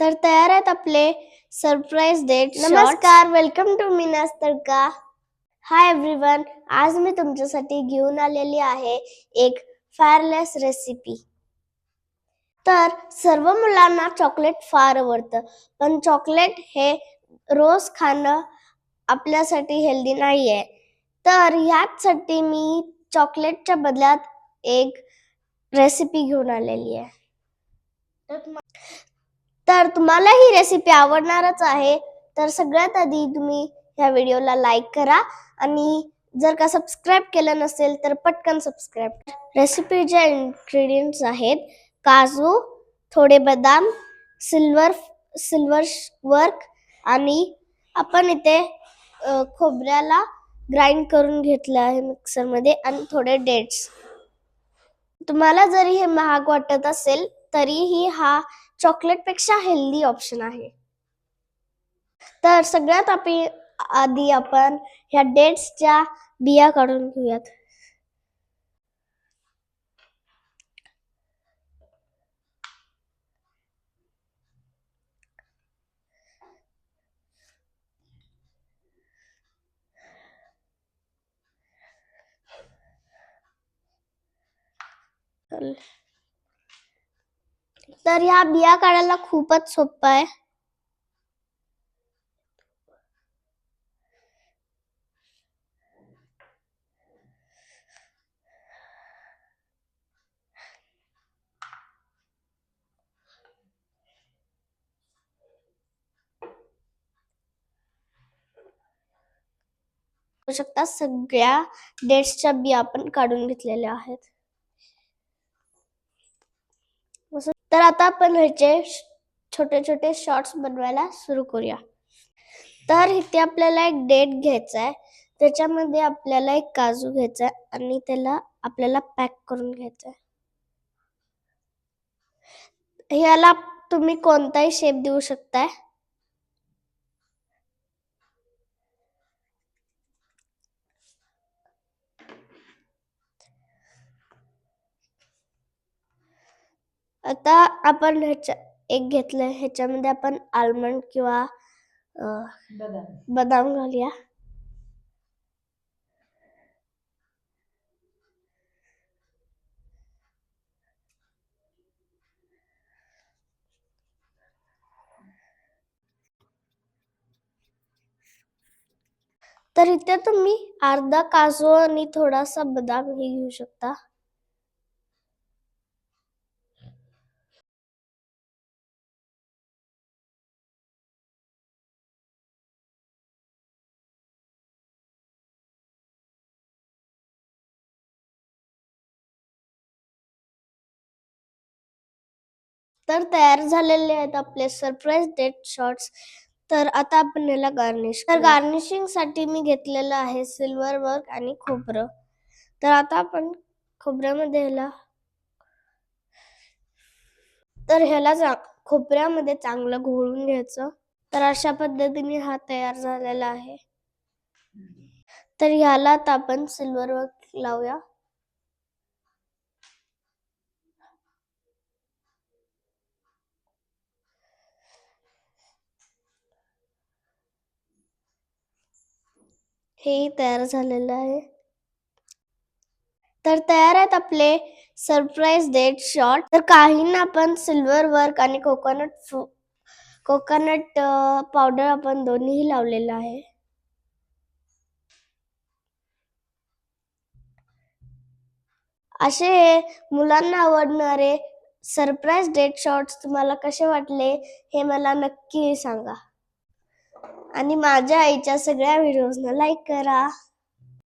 तर तयार आहेत आपले सरप्राईज डेट नमस्कार, welcome to Meena's tadka hi everyone आज मी तुमच्यासाठी घेऊन आलेली आहे एक फायरलेस रेसिपी तर सर्व मुलांना चॉकलेट फार आवडतं पण चॉकलेट हे रोज खाणं आपल्यासाठी हेल्दी नाहीये. तर ह्याचसाठी मी चॉकलेटच्या बदल्यात एक रेसिपी घेऊन आलेली आहे. तर तुम्हाला ही रेसिपी आवडणारच आहे तर सगळ्यात आधी तुम्ही ह्या व्हिडिओला लाईक करा आणि जर का सबस्क्राईब केलं नसेल तर पटकन सबस्क्राईब रेसिपीच्या इन्ग्रेडियंट्स आहेत काजू थोडे बदाम सिल्वर सिल्वर वर्क आणि आपण इथे खोबऱ्याला ग्राइंड करून घेतलं आहे मिक्सरमध्ये आणि थोडे डेट्स तुम्हाला जरी हे महाग वाटत असेल तरीही हा चॉकलेटपेक्षा हेल्दी ऑप्शन आहे. तर सगळ्यात आपण आधी आपण ह्या डेट्सच्या बिया काढून घेऊयात. तर ह्या बिया काढायला खूपच सोपं आहे. शकता सगळ्या डेट्सच्या बिया आपण काढून घेतलेल्या आहेत. तर आता आपण ह्याचे छोटे छोटे शॉर्ट्स बनवायला सुरू करूया. तर इथे आपल्याला एक डेट घ्यायचा आहे. त्याच्यामध्ये आपल्याला एक काजू घ्यायचा आहे आणि त्याला आपल्याला पॅक करून घ्यायचा आहे. ह्याला तुम्ही कोणताही शेप देऊ शकताय. आता आपण ह्याच्या एक घेतलंय. ह्याच्यामध्ये आपण आल्मंड किंवा अं, बदाम घालूया. तर इथे तुम्ही अर्धा काजू आणि थोडासा बदाम हे घेऊ शकता. तर तयार झालेले आहेत आपले सरप्राईज डेट शॉर्ट्स तर आता आपण याला गार्निश तर गार्निशिंगसाठी मी घेतलेलं आहे सिल्वर वर्क आणि खोबरं. तर आता आपण खोबऱ्यामध्ये ह्याला तर ह्याला चा- खोबऱ्यामध्ये चांगलं घोळून घ्यायचं. तर अशा पद्धतीने हा तयार झालेला आहे. तर ह्याला आता आपण सिल्वर वर्क लावूया. हेही तयार झालेलं आहे. तर तयार आहेत आपले सरप्राईज डेट शॉट तर काहींना आपण सिल्वर वर्क आणि कोकोनट कोकोनट पावडर आपण दोन्हीही लावलेलं आहे. असे हे मुलांना आवडणारे सरप्राईज डेट शॉट्स तुम्हाला कसे वाटले हे मला नक्की सांगा. आणि माझ्या आईच्या सगळ्या व्हिडिओजना लाईक करा.